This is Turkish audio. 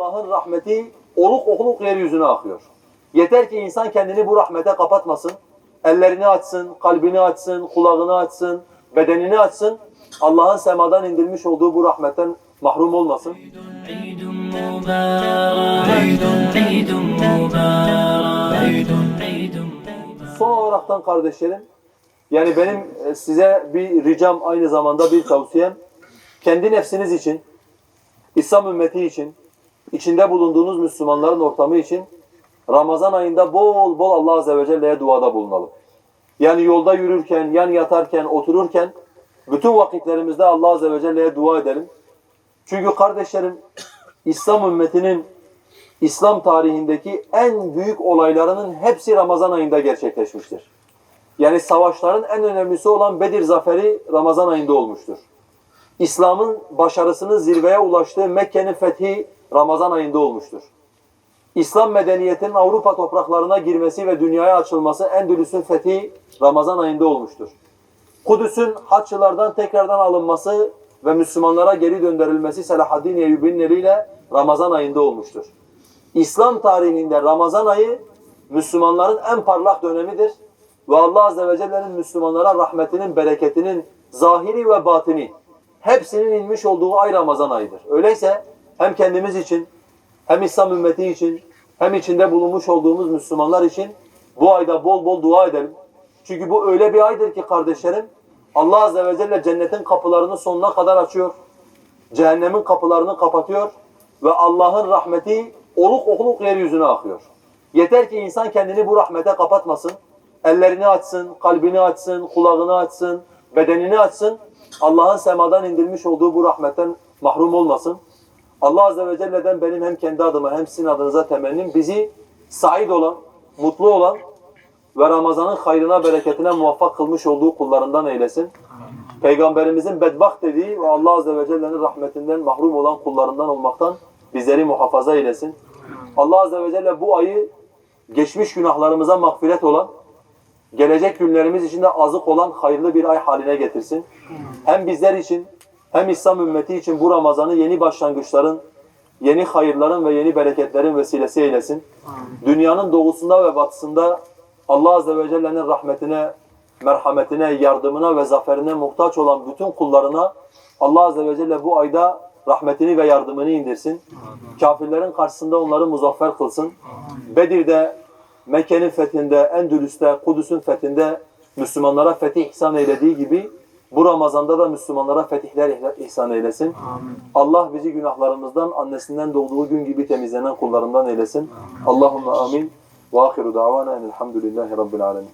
Allah'ın rahmeti oluk okluk yeryüzüne akıyor. Yeter ki insan kendini bu rahmete kapatmasın. Ellerini açsın, kalbini açsın, kulağını açsın, bedenini açsın. Allah'ın semadan indirmiş olduğu bu rahmetten mahrum olmasın. Son olaraktan kardeşlerim, yani benim e, size bir ricam aynı zamanda bir tavsiyem. Kendi nefsiniz için, İslam ümmeti için, içinde bulunduğunuz Müslümanların ortamı için Ramazan ayında bol bol Allah Azze ve Celle'ye duada bulunalım. Yani yolda yürürken, yan yatarken, otururken bütün vakitlerimizde Allah Azze ve Celle'ye dua edelim. Çünkü kardeşlerim İslam ümmetinin İslam tarihindeki en büyük olaylarının hepsi Ramazan ayında gerçekleşmiştir. Yani savaşların en önemlisi olan Bedir zaferi Ramazan ayında olmuştur. İslam'ın başarısının zirveye ulaştığı Mekke'nin fethi Ramazan ayında olmuştur. İslam medeniyetinin Avrupa topraklarına girmesi ve dünyaya açılması Endülüs'ün fethi Ramazan ayında olmuştur. Kudüs'ün Haçlılardan tekrardan alınması ve Müslümanlara geri döndürülmesi Selahaddin Eyyubi'nin eliyle Ramazan ayında olmuştur. İslam tarihinde Ramazan ayı Müslümanların en parlak dönemidir. Ve Allah Azze ve Celle'nin Müslümanlara rahmetinin, bereketinin zahiri ve batini hepsinin inmiş olduğu ay Ramazan ayıdır. Öyleyse hem kendimiz için hem İslam ümmeti için hem içinde bulunmuş olduğumuz Müslümanlar için bu ayda bol bol dua edelim. Çünkü bu öyle bir aydır ki kardeşlerim Allah Azze ve Celle cennetin kapılarını sonuna kadar açıyor. Cehennemin kapılarını kapatıyor ve Allah'ın rahmeti oluk okluk yeryüzüne akıyor. Yeter ki insan kendini bu rahmete kapatmasın. Ellerini açsın, kalbini açsın, kulağını açsın, bedenini açsın. Allah'ın semadan indirmiş olduğu bu rahmetten mahrum olmasın. Allah Azze ve Celle'den benim hem kendi adıma hem sizin adınıza temennim bizi said olan, mutlu olan ve Ramazan'ın hayrına, bereketine muvaffak kılmış olduğu kullarından eylesin. Peygamberimizin bedbaht dediği ve Allah Azze ve Celle'nin rahmetinden mahrum olan kullarından olmaktan bizleri muhafaza eylesin. Allah Azze ve Celle bu ayı geçmiş günahlarımıza mağfiret olan, gelecek günlerimiz için de azık olan hayırlı bir ay haline getirsin. Hem bizler için hem İslam ümmeti için bu Ramazan'ı yeni başlangıçların, yeni hayırların ve yeni bereketlerin vesilesi eylesin. Dünyanın doğusunda ve batısında Allah Azze ve Celle'nin rahmetine, merhametine, yardımına ve zaferine muhtaç olan bütün kullarına Allah Azze ve Celle bu ayda rahmetini ve yardımını indirsin. Kafirlerin karşısında onları muzaffer kılsın. Bedir'de, Mekke'nin fethinde, Endülüs'te, Kudüs'ün fethinde Müslümanlara fetih ihsan eylediği gibi bu Ramazan'da da Müslümanlara fetihler ihsan eylesin. Allah bizi günahlarımızdan annesinden doğduğu gün gibi temizlenen kullarından eylesin. Allahumme amin. Ve ahiru davana enelhamdülillahi rabbil alemin.